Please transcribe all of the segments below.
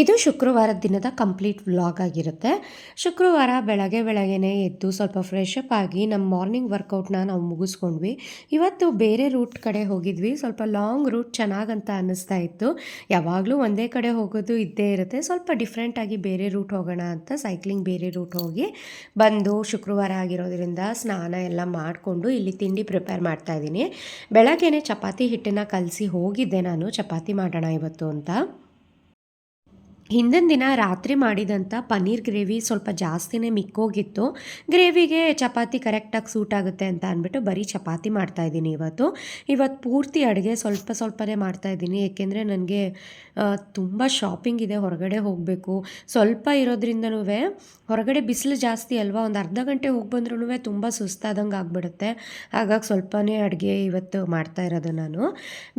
ಇದು ಶುಕ್ರವಾರದ ದಿನದ ಕಂಪ್ಲೀಟ್ ವ್ಲಾಗ್ ಆಗಿರುತ್ತೆ. ಶುಕ್ರವಾರ ಬೆಳಗ್ಗೆ ಬೆಳಗ್ಗೆನೇ ಎದ್ದು ಸ್ವಲ್ಪ ಫ್ರೆಶ್ ಅಪ್ ಆಗಿ ನಮ್ಮ ಮಾರ್ನಿಂಗ್ ವರ್ಕೌಟ್ನ ನಾವು ಮುಗಿಸ್ಕೊಂಡ್ವಿ. ಇವತ್ತು ಬೇರೆ ರೂಟ್ ಕಡೆ ಹೋಗಿದ್ವಿ. ಸ್ವಲ್ಪ ಲಾಂಗ್ ರೂಟ್ ಚೆನ್ನಾಗಂತ ಅನ್ನಿಸ್ತಾ ಇತ್ತು. ಯಾವಾಗಲೂ ಒಂದೇ ಕಡೆ ಹೋಗೋದು ಇದ್ದೇ ಇರುತ್ತೆ. ಸ್ವಲ್ಪ ಡಿಫ್ರೆಂಟಾಗಿ ಬೇರೆ ರೂಟ್ ಹೋಗೋಣ ಅಂತ ಸೈಕ್ಲಿಂಗ್ ಬೇರೆ ರೂಟ್ ಹೋಗಿ ಬಂದು ಶುಕ್ರವಾರ ಆಗಿರೋದ್ರಿಂದ ಸ್ನಾನ ಎಲ್ಲ ಮಾಡಿಕೊಂಡು ಇಲ್ಲಿ ತಿಂಡಿ ಪ್ರಿಪೇರ್ ಮಾಡ್ತಾ ಇದ್ದೀನಿ. ಬೆಳಗ್ಗೆನೇ ಚಪಾತಿ ಹಿಟ್ಟನ್ನು ಕಲಸಿ ಹೋಗಿದ್ದೆ ನಾನು. ಚಪಾತಿ ಮಾಡೋಣ ಇವತ್ತು ಅಂತ. ಹಿಂದಿನ ದಿನ ರಾತ್ರಿ ಮಾಡಿದಂಥ ಪನ್ನೀರ್ ಗ್ರೇವಿ ಸ್ವಲ್ಪ ಜಾಸ್ತಿನೇ ಮಿಕ್ಕೋಗಿತ್ತು. ಗ್ರೇವಿಗೆ ಚಪಾತಿ ಕರೆಕ್ಟಾಗಿ ಸೂಟ್ ಆಗುತ್ತೆ ಅಂತ ಅಂದ್ಬಿಟ್ಟು ಬರೀ ಚಪಾತಿ ಮಾಡ್ತಾಯಿದ್ದೀನಿ ಇವತ್ತು. ಇವತ್ತು ಪೂರ್ತಿ ಅಡುಗೆ ಸ್ವಲ್ಪ ಸ್ವಲ್ಪನೇ ಮಾಡ್ತಾಯಿದ್ದೀನಿ ಏಕೆಂದರೆ ನನಗೆ ತುಂಬ ಶಾಪಿಂಗ್ ಇದೆ, ಹೊರಗಡೆ ಹೋಗಬೇಕು. ಸ್ವಲ್ಪ ಇರೋದ್ರಿಂದನೂ ಹೊರಗಡೆ ಬಿಸಿಲು ಜಾಸ್ತಿ ಅಲ್ವಾ? ಒಂದು ಅರ್ಧ ಗಂಟೆ ಹೋಗಿ ಬಂದ್ರೂ ತುಂಬ ಸುಸ್ತಾದಂಗೆ ಆಗಿಬಿಡುತ್ತೆ. ಹಾಗಾಗಿ ಸ್ವಲ್ಪನೇ ಅಡುಗೆ ಇವತ್ತು ಮಾಡ್ತಾ ಇರೋದು ನಾನು.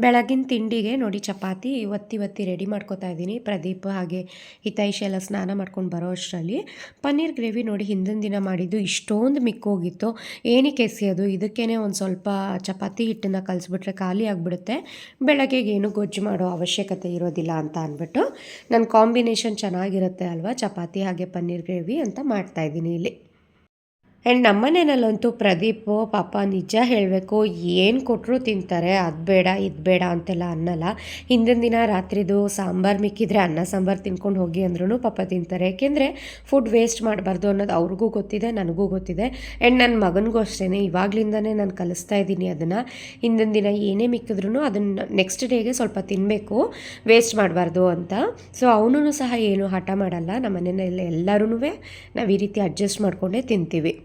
ಬೆಳಗಿನ ತಿಂಡಿಗೆ ನೋಡಿ ಚಪಾತಿ ಇವತ್ತಿವತ್ತಿ ರೆಡಿ ಮಾಡ್ಕೋತಾ ಇದ್ದೀನಿ. ಪ್ರದೀಪ್ ಹಾಗೆ ಹಿತೈಷಿ ಎಲ್ಲ ಸ್ನಾನ ಮಾಡ್ಕೊಂಡು ಬರೋ ಅಷ್ಟರಲ್ಲಿ ಪನ್ನೀರ್ ಗ್ರೇವಿ ನೋಡಿ ಹಿಂದಿನ ದಿನ ಮಾಡಿದ್ದು ಇಷ್ಟೊಂದು ಮಿಕ್ಕೋಗಿತ್ತು. ಏನಕ್ಕೆ ಎಸೆಯೋದು ಇದಕ್ಕೇ ಒಂದು ಸ್ವಲ್ಪ ಚಪಾತಿ ಹಿಟ್ಟನ್ನು ಕಲಿಸ್ಬಿಟ್ರೆ ಖಾಲಿ ಆಗಿಬಿಡುತ್ತೆ. ಬೆಳಗ್ಗೆಗೆ ಏನು ಗೊಜ್ಜು ಮಾಡೋ ಅವಶ್ಯಕತೆ ಇರೋದಿಲ್ಲ ಅಂತ ಅಂದ್ಬಿಟ್ಟು ನನ್ನ ಕಾಂಬಿನೇಷನ್ ಚೆನ್ನಾಗಿರುತ್ತೆ ಅಲ್ವಾ? ಚಪಾತಿ ಹಾಗೆ ಪನ್ನೀರ್ ಗ್ರೇವಿ ಅಂತ ಮಾಡ್ತಾಯಿದ್ದೀನಿ ಇಲ್ಲಿ. ಆ್ಯಂಡ್ ನಮ್ಮನೇನಲ್ಲಂತೂ ಪ್ರದೀಪ್, ಪಾಪ ನಿಜ ಹೇಳಬೇಕು, ಏನು ಕೊಟ್ಟರು ತಿಂತಾರೆ, ಅದು ಬೇಡ, ಇದು ಬೇಡ ಅಂತೆಲ್ಲ ಅನ್ನಲ್ಲ. ಹಿಂದಿನ ದಿನ ರಾತ್ರಿದು ಸಾಂಬಾರು ಮಿಕ್ಕಿದ್ರೆ ಅನ್ನ, ಸಾಂಬಾರು ತಿನ್ಕೊಂಡು ಹೋಗಿ ಅಂದ್ರೂ ಪಾಪ ತಿಂತಾರೆ. ಏಕೆಂದರೆ ಫುಡ್ ವೇಸ್ಟ್ ಮಾಡಬಾರ್ದು ಅನ್ನೋದು ಅವ್ರಿಗೂ ಗೊತ್ತಿದೆ, ನನಗೂ ಗೊತ್ತಿದೆ. ಆ್ಯಂಡ್ ನನ್ನ ಮಗನಿಗೂ ಅಷ್ಟೇ ಇವಾಗಲಿಂದನೇ ನಾನು ಕಲಿಸ್ತಾ ಇದ್ದೀನಿ ಅದನ್ನು. ಹಿಂದಿನ ದಿನ ಏನೇ ಮಿಕ್ಕಿದ್ರೂ ಅದನ್ನು ನೆಕ್ಸ್ಟ್ ಡೇಗೆ ಸ್ವಲ್ಪ ತಿನ್ನಬೇಕು ವೇಸ್ಟ್ ಮಾಡಬಾರ್ದು ಅಂತ. ಸೊ ಅವನು ಸಹ ಏನು ಹಠ ಮಾಡಲ್ಲ. ನಮ್ಮ ಮನೆಯಲ್ಲಿ ಎಲ್ಲರೂ ನಾವು ಈ ರೀತಿ ಅಡ್ಜಸ್ಟ್ ಮಾಡಿಕೊಂಡೇ ತಿಂತೀವಿ.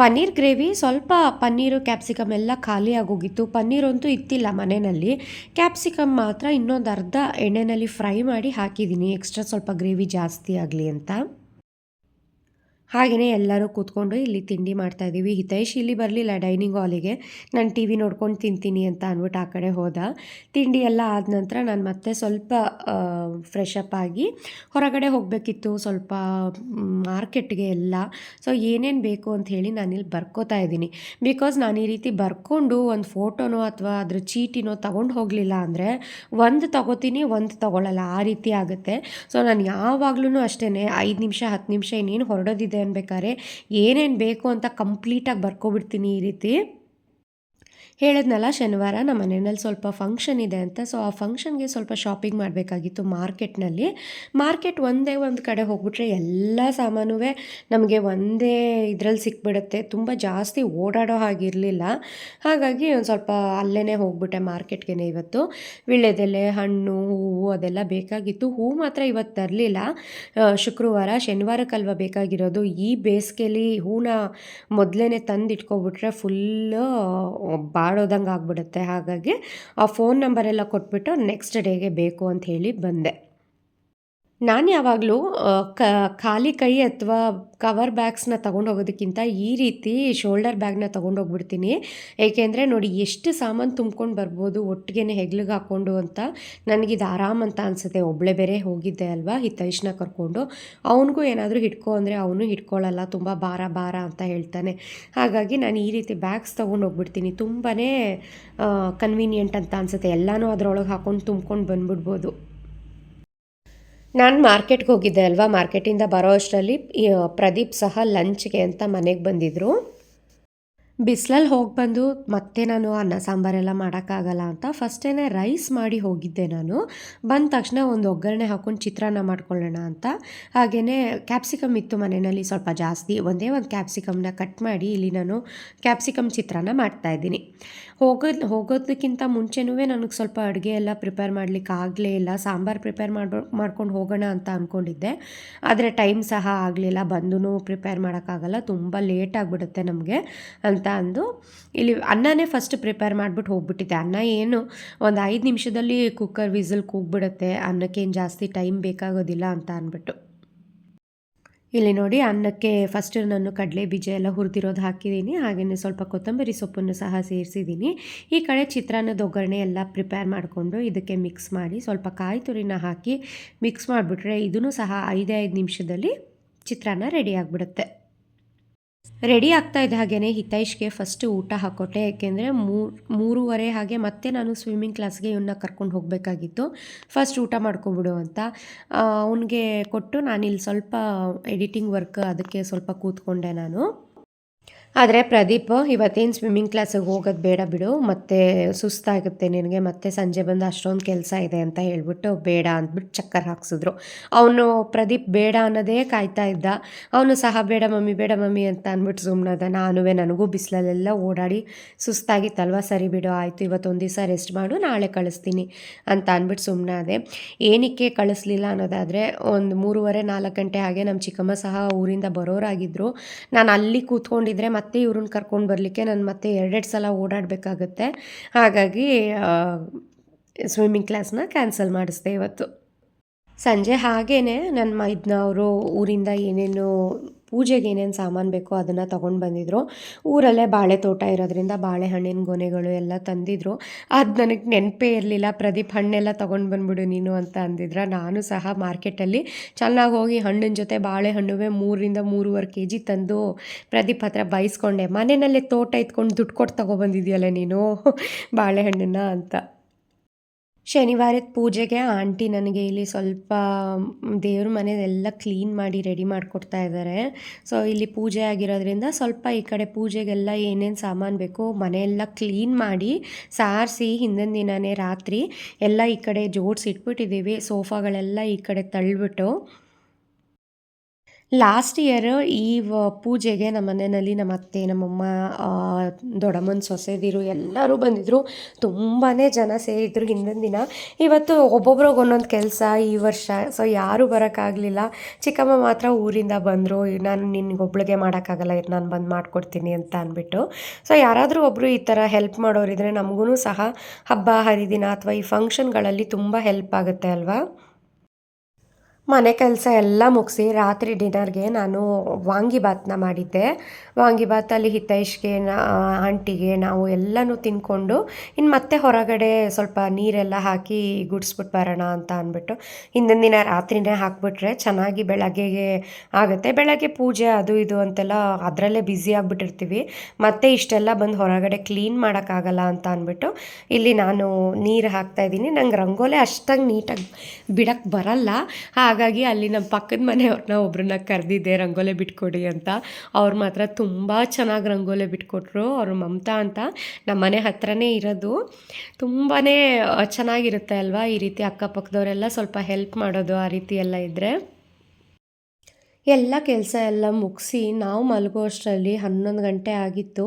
ಪನ್ನೀರ್ ಗ್ರೇವಿ ಸ್ವಲ್ಪ ಪನ್ನೀರು, ಕ್ಯಾಪ್ಸಿಕಮ್ ಎಲ್ಲ ಖಾಲಿ ಆಗೋಗಿತ್ತು. ಪನ್ನೀರಂತೂ ಇತ್ತಿಲ್ಲ ಮನೆಯಲ್ಲಿ. ಕ್ಯಾಪ್ಸಿಕಮ್ ಮಾತ್ರ ಇನ್ನೊಂದು ಅರ್ಧ ಎಣ್ಣೆಯಲ್ಲಿ ಫ್ರೈ ಮಾಡಿ ಹಾಕಿದ್ದೀನಿ. ಎಕ್ಸ್ಟ್ರಾ ಸ್ವಲ್ಪ ಗ್ರೇವಿ ಜಾಸ್ತಿ ಆಗಲಿ ಅಂತ. ಹಾಗೆಯೇ ಎಲ್ಲರೂ ಕೂತ್ಕೊಂಡು ಇಲ್ಲಿ ತಿಂಡಿ ಮಾಡ್ತಾಯಿದ್ದೀವಿ ಹಿತೈಷ್ ಇಲ್ಲಿ ಬರಲಿಲ್ಲ ಡೈನಿಂಗ್ ಹಾಲಿಗೆ. ನಾನು ಟಿ ವಿ ನೋಡ್ಕೊಂಡು ತಿಂತೀನಿ ಅಂತ ಅಂದ್ಬಿಟ್ಟು ಆ ಕಡೆ ಹೋದ. ತಿಂಡಿ ಎಲ್ಲ ಆದ ನಂತರ ನಾನು ಮತ್ತೆ ಸ್ವಲ್ಪ ಫ್ರೆಶ್ ಅಪ್ ಆಗಿ ಹೊರಗಡೆ ಹೋಗಬೇಕಿತ್ತು. ಸ್ವಲ್ಪ ಮಾರ್ಕೆಟ್ಗೆ ಎಲ್ಲ. ಸೊ ಏನೇನು ಬೇಕು ಅಂತ ಹೇಳಿ ನಾನಿಲ್ಲಿ ಬರ್ಕೋತಾ ಇದ್ದೀನಿ. ಬಿಕಾಸ್ ನಾನು ಈ ರೀತಿ ಬರ್ಕೊಂಡು ಒಂದು ಫೋಟೋನೋ ಅಥವಾ ಅದ್ರ ಚೀಟಿನೋ ತೊಗೊಂಡು ಹೋಗಲಿಲ್ಲ ಅಂದರೆ ಒಂದು ತಗೋತೀನಿ, ಒಂದು ತಗೊಳ್ಳಲ್ಲ ಆ ರೀತಿ ಆಗುತ್ತೆ. ಸೊ ನಾನು ಯಾವಾಗಲೂ ಅಷ್ಟೇ ಐದು ನಿಮಿಷ, ಹತ್ತು ನಿಮಿಷ ಇನ್ನೇನು ಹೊರಡೋದಿದೆ ಅನ್ಬೇಕಾದ್ರೆ ಏನೇನು ಬೇಕು ಅಂತ ಕಂಪ್ಲೀಟಾಗಿ ಬರ್ಕೊಬಿಡ್ತೀನಿ ಈ ರೀತಿ. ಹೇಳಿದ್ನಲ್ಲ, ಶನಿವಾರ ನಮ್ಮ ಮನೆಯಲ್ಲಿ ಸ್ವಲ್ಪ ಫಂಕ್ಷನ್ ಇದೆ ಅಂತ. ಸೊ ಆ ಫಂಕ್ಷನ್ಗೆ ಸ್ವಲ್ಪ ಶಾಪಿಂಗ್ ಮಾಡಬೇಕಾಗಿತ್ತು ಮಾರ್ಕೆಟ್ನಲ್ಲಿ. ಮಾರ್ಕೆಟ್ ಒಂದೇ ಒಂದು ಕಡೆ ಹೋಗ್ಬಿಟ್ರೆ ಎಲ್ಲ ಸಾಮಾನು ನಮಗೆ ಒಂದೇ ಇದರಲ್ಲಿ ಸಿಕ್ಬಿಡುತ್ತೆ. ತುಂಬ ಜಾಸ್ತಿ ಓಡಾಡೋ ಹಾಗಿರಲಿಲ್ಲ. ಹಾಗಾಗಿ ಒಂದು ಸ್ವಲ್ಪ ಅಲ್ಲೇ ಹೋಗ್ಬಿಟ್ಟೆ ಮಾರ್ಕೆಟ್ಗೆ ಇವತ್ತು. ವಿಳ್ಳೆದೆಲೆ ಹಣ್ಣು, ಹೂವು ಅದೆಲ್ಲ ಬೇಕಾಗಿತ್ತು. ಹೂವು ಮಾತ್ರ ಇವತ್ತು ತರಲಿಲ್ಲ. ಶುಕ್ರವಾರ ಶನಿವಾರಕ್ಕಲ್ವ ಬೇಕಾಗಿರೋದು. ಈ ಬೇಸಿಗೆಲಿ ಹೂನ ಮೊದಲೇ ತಂದು ಇಟ್ಕೊಬಿಟ್ರೆ ಫುಲ್ಲು ಬಾಡೋದಂಗೆ ಆಗಿಬಿಡುತ್ತೆ ಹಾಗಾಗಿ ಆ ಫೋನ್ ನಂಬರೆಲ್ಲ ಕೊಟ್ಬಿಟ್ಟು ನೆಕ್ಸ್ಟ್ ಡೇಗೆ ಬೇಕು ಅಂತ ಹೇಳಿ ಬಂದೆ. ನಾನು ಯಾವಾಗಲೂ ಕ, ಖಾಲಿ ಕೈ ಅಥವಾ ಕವರ್ ಬ್ಯಾಗ್ಸ್ನ ತೊಗೊಂಡು ಹೋಗೋದಕ್ಕಿಂತ ಈ ರೀತಿ ಶೋಲ್ಡರ್ ಬ್ಯಾಗ್ನ ತೊಗೊಂಡು ಹೋಗ್ಬಿಡ್ತೀನಿ ಏಕೆಂದರೆ ನೋಡಿ ಎಷ್ಟು ಸಾಮಾನು ತುಂಬ್ಕೊಂಡು ಬರ್ಬೋದು ಒಟ್ಟಿಗೆ ಹೆಗ್ಲಿಗೆ ಹಾಕ್ಕೊಂಡು ಅಂತ ನನಗಿದು ಆರಾಮ್ ಅಂತ ಅನಿಸುತ್ತೆ. ಒಬ್ಬಳೆ ಬೇರೆ ಹೋಗಿದ್ದೆ ಅಲ್ವಾ, ಹಿತೈಷ್ನ ಕರ್ಕೊಂಡು. ಅವನಿಗೂ ಏನಾದರೂ ಹಿಡ್ಕೊ ಅಂದರೆ ಅವನು ಹಿಡ್ಕೊಳ್ಳಲ್ಲ ತುಂಬ ಭಾರ ಭಾರ ಅಂತ ಹೇಳ್ತಾನೆ. ಹಾಗಾಗಿ ನಾನು ಈ ರೀತಿ ಬ್ಯಾಗ್ಸ್ ತೊಗೊಂಡು ಹೋಗ್ಬಿಡ್ತೀನಿ ತುಂಬಾ ಕನ್ವೀನಿಯೆಂಟ್ ಅಂತ ಅನಿಸುತ್ತೆ. ಎಲ್ಲನೂ ಅದರೊಳಗೆ ಹಾಕ್ಕೊಂಡು ತುಂಬ್ಕೊಂಡು ಬಂದ್ಬಿಡ್ಬೋದು. ನಾನು ಮಾರ್ಕೆಟ್ಗೆ ಹೋಗಿದ್ದೆ ಅಲ್ವಾ? ಮಾರ್ಕೆಟಿಂದ ಬರೋ ಅಷ್ಟರಲ್ಲಿ ಪ್ರದೀಪ್ ಸಹ ಲಂಚ್ಗೆ ಅಂತ ಮನೆಗೆ ಬಂದಿದ್ದರು ಬಿಸಿಲಲ್ಲಿ ಹೋಗಿ ಬಂದು ಮತ್ತೆ ನಾನು ಅನ್ನ ಸಾಂಬಾರೆಲ್ಲ ಮಾಡೋಕ್ಕಾಗಲ್ಲ ಅಂತ ಫಸ್ಟೇ ರೈಸ್ ಮಾಡಿ ಹೋಗಿದ್ದೆ ನಾನು. ಬಂದ ತಕ್ಷಣ ಒಂದು ಒಗ್ಗರಣೆ ಹಾಕ್ಕೊಂಡು ಚಿತ್ರಾನ್ನ ಮಾಡ್ಕೊಳ್ಳೋಣ ಅಂತ. ಹಾಗೆಯೇ ಕ್ಯಾಪ್ಸಿಕಮ್ ಇತ್ತು ಮನೆಯಲ್ಲಿ ಸ್ವಲ್ಪ ಜಾಸ್ತಿ. ಒಂದೇ ಒಂದು ಕ್ಯಾಪ್ಸಿಕಮ್ನ ಕಟ್ ಮಾಡಿ ಇಲ್ಲಿ ನಾನು ಕ್ಯಾಪ್ಸಿಕಮ್ ಚಿತ್ರಾನ್ನ ಮಾಡ್ತಾಯಿದ್ದೀನಿ ಹೋಗೋದು ಹೋಗೋದಕ್ಕಿಂತ ಮುಂಚೆನೂ ನನಗೆ ಸ್ವಲ್ಪ ಅಡುಗೆ ಎಲ್ಲ ಪ್ರಿಪೇರ್ ಮಾಡ್ಲಿಕ್ಕೆ ಆಗಲೇ ಇಲ್ಲ. ಸಾಂಬಾರು ಪ್ರಿಪೇರ್ ಮಾಡ್ಬೋ, ಮಾಡ್ಕೊಂಡು ಹೋಗೋಣ ಅಂತ ಅಂದ್ಕೊಂಡಿದ್ದೆ ಆದರೆ ಟೈಮ್ ಸಹ ಆಗಲಿಲ್ಲ. ಬಂದೂ ಪ್ರಿಪೇರ್ ಮಾಡೋಕ್ಕಾಗಲ್ಲ. ತುಂಬ ಲೇಟ್ ಆಗಿಬಿಡುತ್ತೆ ನಮಗೆ ಅಂತ ಅಂದು ಇಲ್ಲಿ ಅನ್ನನೇ ಫಸ್ಟ್ ಪ್ರಿಪೇರ್ ಮಾಡಿಬಿಟ್ಟು ಹೋಗ್ಬಿಟ್ಟಿದ್ದೆ. ಅನ್ನ ಏನು ಒಂದು ಐದು ನಿಮಿಷದಲ್ಲಿ ಕುಕ್ಕರ್ ವಿಸಲ್ ಕೂಗ್ಬಿಡುತ್ತೆ. ಅನ್ನಕ್ಕೇನು ಜಾಸ್ತಿ ಟೈಮ್ ಬೇಕಾಗೋದಿಲ್ಲ ಅಂತ ಅಂದ್ಬಿಟ್ಟು. ಇಲ್ಲಿ ನೋಡಿ ಅನ್ನಕ್ಕೆ ಫಸ್ಟ್ ನಾನು ಕಡಲೆ ಬೀಜ ಎಲ್ಲ ಹುರಿದಿರೋದು ಹಾಕಿದ್ದೀನಿ ಹಾಗೆಯೇ ಸ್ವಲ್ಪ ಕೊತ್ತಂಬರಿ ಸೊಪ್ಪನ್ನು ಸಹ ಸೇರಿಸಿದ್ದೀನಿ ಈ ಕಡೆ ಚಿತ್ರಾನ್ನದ ಒಗ್ಗರಣೆ ಎಲ್ಲ ಪ್ರಿಪೇರ್ ಮಾಡಿಕೊಂಡು ಇದಕ್ಕೆ ಮಿಕ್ಸ್ ಮಾಡಿ ಸ್ವಲ್ಪ ಕಾಯಿ ತುರಿನ ಹಾಕಿ ಮಿಕ್ಸ್ ಮಾಡಿಬಿಟ್ರೆ ಇದೂ ಸಹ ಐದೈದು ಐದು ನಿಮಿಷದಲ್ಲಿ ಚಿತ್ರಾನ್ನ ರೆಡಿ ಆಗಿಬಿಡುತ್ತೆ. ರೆಡಿ ಆಗ್ತಾ ಇದ್ದ ಹಾಗೆಯೇ ಹಿತೈಷ್ಗೆ ಫಸ್ಟ್ ಊಟ ಹಾಕ್ಕೊಟ್ಟೆ ಏಕೆಂದರೆ ಮೂರುವರೆ ಹಾಗೆ ಮತ್ತೆ ನಾನು ಸ್ವಿಮ್ಮಿಂಗ್ ಕ್ಲಾಸ್ಗೆ ಇವನ್ನ ಕರ್ಕೊಂಡು ಹೋಗಬೇಕಾಗಿತ್ತು. ಫಸ್ಟ್ ಊಟ ಮಾಡ್ಕೊಬಿಡು ಅಂತ. ಅವನಿಗೆ ಕೊಟ್ಟು ನಾನಿಲ್ಲಿ ಸ್ವಲ್ಪ ಎಡಿಟಿಂಗ್ ವರ್ಕ್ ಅದಕ್ಕೆ ಸ್ವಲ್ಪ ಕೂತ್ಕೊಂಡೆ ನಾನು. ಆದರೆ ಪ್ರದೀಪ್ ಇವತ್ತೇನು ಸ್ವಿಮ್ಮಿಂಗ್ ಕ್ಲಾಸಿಗೆ ಹೋಗೋದು ಬೇಡ ಬಿಡು, ಮತ್ತೆ ಸುಸ್ತಾಗುತ್ತೆ ನಿನಗೆ, ಮತ್ತೆ ಸಂಜೆ ಬಂದು ಅಷ್ಟೊಂದು ಕೆಲಸ ಇದೆ ಅಂತ ಹೇಳ್ಬಿಟ್ಟು ಬೇಡ ಅಂದ್ಬಿಟ್ಟು ಚಕ್ಕರ್ ಹಾಕ್ಸಿದ್ರು. ಅವನು ಪ್ರದೀಪ್ ಬೇಡ ಅನ್ನೋದೇ ಕಾಯ್ತಾ ಇದ್ದ. ಅವನು ಸಹ, ಬೇಡ ಮಮ್ಮಿ ಬೇಡ ಮಮ್ಮಿ ಅಂತ ಅಂದ್ಬಿಟ್ಟು ಸುಮ್ಮನದ ನಾನು ನನಗೂ ಬಿಸಿಲಲ್ಲೆಲ್ಲ ಓಡಾಡಿ ಸುಸ್ತಾಗಿತ್ತಲ್ವ ಸರಿ ಬಿಡು, ಆಯಿತು, ಇವತ್ತೊಂದು ದಿವಸ ರೆಸ್ಟ್ ಮಾಡು, ನಾಳೆ ಕಳಿಸ್ತೀನಿ ಅಂತ ಅಂದ್ಬಿಟ್ಟು ಸುಮ್ಮನೆ ಅದೇ ಏನಕ್ಕೆ ಕಳಿಸ್ಲಿಲ್ಲ ಅನ್ನೋದಾದರೆ, ಒಂದು ಮೂರುವರೆ ನಾಲ್ಕು ಗಂಟೆ ಹಾಗೆ ನಮ್ಮ ಚಿಕ್ಕಮ್ಮ ಸಹ ಊರಿಂದ ಬರೋರಾಗಿದ್ದರು ನಾನು ಅಲ್ಲಿ ಕೂತ್ಕೊಂಡಿದ್ರೆ ಮತ್ತೆ ಇವ್ರನ್ನ ಕರ್ಕೊಂಡು ಬರಲಿಕ್ಕೆ ನಾನು ಮತ್ತೆ ಎರಡೆರಡು ಸಲ ಓಡಾಡಬೇಕಾಗುತ್ತೆ. ಹಾಗಾಗಿ ಸ್ವಿಮ್ಮಿಂಗ್ ಕ್ಲಾಸ್ನ ಕ್ಯಾನ್ಸಲ್ ಮಾಡಿಸ್ದೆ ಇವತ್ತು. ಸಂಜೆ ಹಾಗೇ ನನ್ನ ಮೈದ್ನ ಅವರು ಊರಿಂದ ಏನೇನು ಪೂಜೆಗೆ ಏನೇನು ಸಾಮಾನು ಬೇಕೋ ಅದನ್ನು ತೊಗೊಂಡು ಬಂದಿದ್ರು. ಊರಲ್ಲೇ ಬಾಳೆ ತೋಟ ಇರೋದ್ರಿಂದ ಬಾಳೆಹಣ್ಣಿನ ಗೊನೆಗಳು ಎಲ್ಲ ತಂದಿದ್ರು. ಅದು ನನಗೆ ನೆನಪೇ ಇರಲಿಲ್ಲ. ಪ್ರದೀಪ್, ಹಣ್ಣೆಲ್ಲ ತೊಗೊಂಡು ಬಂದ್ಬಿಡು ನೀನು ಅಂತ ಅಂದಿದ್ರ. ನಾನು ಸಹ ಮಾರ್ಕೆಟಲ್ಲಿ ಚೆನ್ನಾಗಿ ಹೋಗಿ ಹಣ್ಣಿನ ಜೊತೆ ಬಾಳೆಹಣ್ಣುವೆ ಮೂರರಿಂದ ಮೂರುವರೆ ಕೆ ಜಿ ತಂದು ಪ್ರದೀಪ್ ಹತ್ರ ಬೈಸ್ಕೊಂಡೆ. ಮನೆಯಲ್ಲೇ ತೋಟ ಇತ್ಕೊಂಡು ದುಡ್ಡು ಕೊಟ್ಟು ತೊಗೊಬಂದಿದ್ಯಲ್ಲ ನೀನು ಬಾಳೆಹಣ್ಣನ್ನು ಅಂತ. ಶನಿವಾರದ ಪೂಜೆಗೆ ಆಂಟಿ ನನಗೆ ಇಲ್ಲಿ ಸ್ವಲ್ಪ ದೇವ್ರ ಮನೆಯೆಲ್ಲ ಕ್ಲೀನ್ ಮಾಡಿ ರೆಡಿ ಮಾಡಿಕೊಡ್ತಾ ಇದ್ದಾರೆ. ಸೊ ಇಲ್ಲಿ ಪೂಜೆ ಆಗಿರೋದ್ರಿಂದ ಸ್ವಲ್ಪ ಈ ಕಡೆ ಪೂಜೆಗೆಲ್ಲ ಏನೇನು ಸಾಮಾನು ಬೇಕೋ ಮನೆಯೆಲ್ಲ ಕ್ಲೀನ್ ಮಾಡಿ ಸಾರಿಸಿ ಹಿಂದಿನ ದಿನವೇ ರಾತ್ರಿ ಎಲ್ಲ ಈ ಕಡೆ ಜೋಡಿಸಿಟ್ಬಿಟ್ಟಿದ್ದೀವಿ ಸೋಫಾಗಳೆಲ್ಲ ಈ ಕಡೆ ತಳ್ಳಿಬಿಟ್ಟು ಲಾಸ್ಟ್ ಇಯರ್ ಈ ಪೂಜೆಗೆ ನಮ್ಮ ಮನೆಯಲ್ಲಿ ನಮ್ಮ ಅತ್ತೆ, ನಮ್ಮಮ್ಮ ದೊಡ್ಡಮ್ಮನ ಸೊಸೆದಿರು ಎಲ್ಲರೂ ಬಂದಿದ್ದರು ತುಂಬಾ ಜನ ಸೇರಿದ್ರು ಹಿಂದಿನ ದಿನ. ಇವತ್ತು ಒಬ್ಬೊಬ್ರಿಗೆ ಒಂದೊಂದು ಕೆಲಸ ಈ ವರ್ಷ. ಸೊ ಯಾರೂ ಬರೋಕ್ಕಾಗಲಿಲ್ಲ. ಚಿಕ್ಕಮ್ಮ ಮಾತ್ರ ಊರಿಂದ ಬಂದರು. ನಾನು ನಿನಗೊಬ್ಳಿಗೆ ಮಾಡೋಕ್ಕಾಗಲ್ಲ, ಇದು ನಾನು ಬಂದು ಮಾಡಿಕೊಡ್ತೀನಿ ಅಂತ ಅಂದ್ಬಿಟ್ಟು. ಸೊ ಯಾರಾದರೂ ಒಬ್ಬರು ಈ ಥರ ಹೆಲ್ಪ್ ಮಾಡೋರಿದ್ರೆ ನಮಗೂ ಸಹ ಹಬ್ಬ, ಹರಿದಿನ ಅಥವಾ ಈ ಫಂಕ್ಷನ್ಗಳಲ್ಲಿ ತುಂಬ ಹೆಲ್ಪ್ ಆಗುತ್ತೆ ಅಲ್ವಾ? ಮನೆ ಕೆಲಸ ಎಲ್ಲ ಮುಗಿಸಿ ರಾತ್ರಿ ಡಿನ್ನರ್ಗೆ ನಾನು ವಾಂಗಿಭಾತ್ನ ಮಾಡಿದ್ದೆ. ವಾಂಗಿಭಾತಲ್ಲಿ ಹಿತೈಷ್ಗೆ ಆಂಟಿಗೆ ನಾವು ಎಲ್ಲನೂ ತಿನ್ಕೊಂಡು ಇನ್ನು ಮತ್ತೆ ಹೊರಗಡೆ ಸ್ವಲ್ಪ ನೀರೆಲ್ಲ ಹಾಕಿ ಗುಡಿಸ್ಬಿಟ್ಟು ಬರೋಣ ಅಂತ ಅಂದ್ಬಿಟ್ಟು, ಹಿಂದಿನ ದಿನ ರಾತ್ರಿನೇ ಹಾಕ್ಬಿಟ್ರೆ ಚೆನ್ನಾಗಿ ಬೆಳಗ್ಗೆಗೆ ಆಗುತ್ತೆ. ಬೆಳಗ್ಗೆ ಪೂಜೆ ಅದು ಇದು ಅಂತೆಲ್ಲ ಅದರಲ್ಲೇ ಬ್ಯುಸಿ ಆಗಿಬಿಟ್ಟಿರ್ತೀವಿ. ಮತ್ತೆ ಇಷ್ಟೆಲ್ಲ ಬಂದು ಹೊರಗಡೆ ಕ್ಲೀನ್ ಮಾಡೋಕ್ಕಾಗಲ್ಲ ಅಂತ ಅಂದ್ಬಿಟ್ಟು, ಇಲ್ಲಿ ನಾನು ನೀರು ಹಾಕ್ತಾಯಿದ್ದೀನಿ ನಂಗೆ ರಂಗೋಲೆ ಅಷ್ಟಾಗಿ ನೀಟಾಗಿ ಬಿಡೋಕ್ಕೆ ಬರಲ್ಲ. ಹಾಗೆ ಹಾಗಾಗಿ ಅಲ್ಲಿ ನಮ್ಮ ಪಕ್ಕದ ಮನೆಯವ್ರನ್ನ ಒಬ್ಬರನ್ನ ಕರೆದಿದ್ದೆ, ರಂಗೋಲೆ ಬಿಟ್ಕೊಡಿ ಅಂತ. ಅವ್ರು ಮಾತ್ರ ತುಂಬ ಚೆನ್ನಾಗಿ ರಂಗೋಲೆ ಬಿಟ್ಕೊಟ್ರು. ಅವರು ಮಮತಾ ಅಂತ ನಮ್ಮ ಮನೆ ಹತ್ರನೇ ಇರೋದು. ತುಂಬಾ ಚೆನ್ನಾಗಿರುತ್ತೆ ಅಲ್ವಾ ಈ ರೀತಿ ಅಕ್ಕಪಕ್ಕದವರೆಲ್ಲ ಸ್ವಲ್ಪ ಹೆಲ್ಪ್ ಮಾಡೋದು ಆ ರೀತಿ ಎಲ್ಲ ಇದ್ದರೆ ಎಲ್ಲ ಕೆಲಸ ಎಲ್ಲ ಮುಗಿಸಿ ನಾವು ಮಲಗೋ ಅಷ್ಟರಲ್ಲಿ ಹನ್ನೊಂದು ಗಂಟೆ ಆಗಿತ್ತು.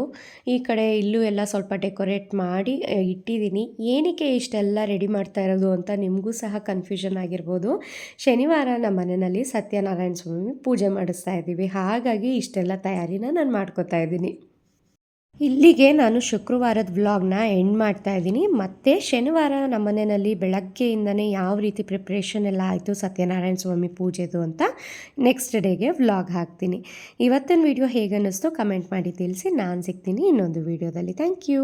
ಈ ಕಡೆ ಇಲ್ಲೂ ಎಲ್ಲ ಸ್ವಲ್ಪ ಡೆಕೋರೇಟ್ ಮಾಡಿ ಇಟ್ಟಿದ್ದೀನಿ. ಏನಕ್ಕೆ ಇಷ್ಟೆಲ್ಲ ರೆಡಿ ಮಾಡ್ತಾ ಇರೋದು ಅಂತ ನಿಮಗೂ ಸಹ ಕನ್ಫ್ಯೂಷನ್ ಆಗಿರ್ಬೋದು. ಶನಿವಾರ ನಮ್ಮ ಮನೆಯಲ್ಲಿ ಸತ್ಯನಾರಾಯಣ ಸ್ವಾಮಿ ಪೂಜೆ ಮಾಡಿಸ್ತಾ ಇದ್ದೀವಿ. ಹಾಗಾಗಿ ಇಷ್ಟೆಲ್ಲ ತಯಾರಿನ ನಾನು ಮಾಡ್ಕೋತಾ ಇದ್ದೀನಿ. ಇಲ್ಲಿಗೆ ನಾನು ಶುಕ್ರವಾರದ ವ್ಲಾಗ್ನ ಎಂಡ್ ಮಾಡ್ತಾ ಇದ್ದೀನಿ. ಮತ್ತು ಶನಿವಾರ ನಮ್ಮ ಮನೆಯಲ್ಲಿ ಬೆಳಗ್ಗೆಯಿಂದನೇ ಯಾವ ರೀತಿ ಪ್ರಿಪ್ರೇಷನ್ ಎಲ್ಲ ಆಯಿತು, ಸತ್ಯನಾರಾಯಣ ಸ್ವಾಮಿ ಪೂಜೆದು ಅಂತ ನೆಕ್ಸ್ಟ್ ಡೇಗೆ ವ್ಲಾಗ್ ಹಾಕ್ತೀನಿ. ಇವತ್ತಿನ ವಿಡಿಯೋ ಹೇಗೆ ಅನ್ನಿಸ್ತು ಕಮೆಂಟ್ ಮಾಡಿ ತಿಳಿಸಿ. ನಾನು ಸಿಗ್ತೀನಿ ಇನ್ನೊಂದು ವಿಡಿಯೋದಲ್ಲಿ ಥ್ಯಾಂಕ್ ಯು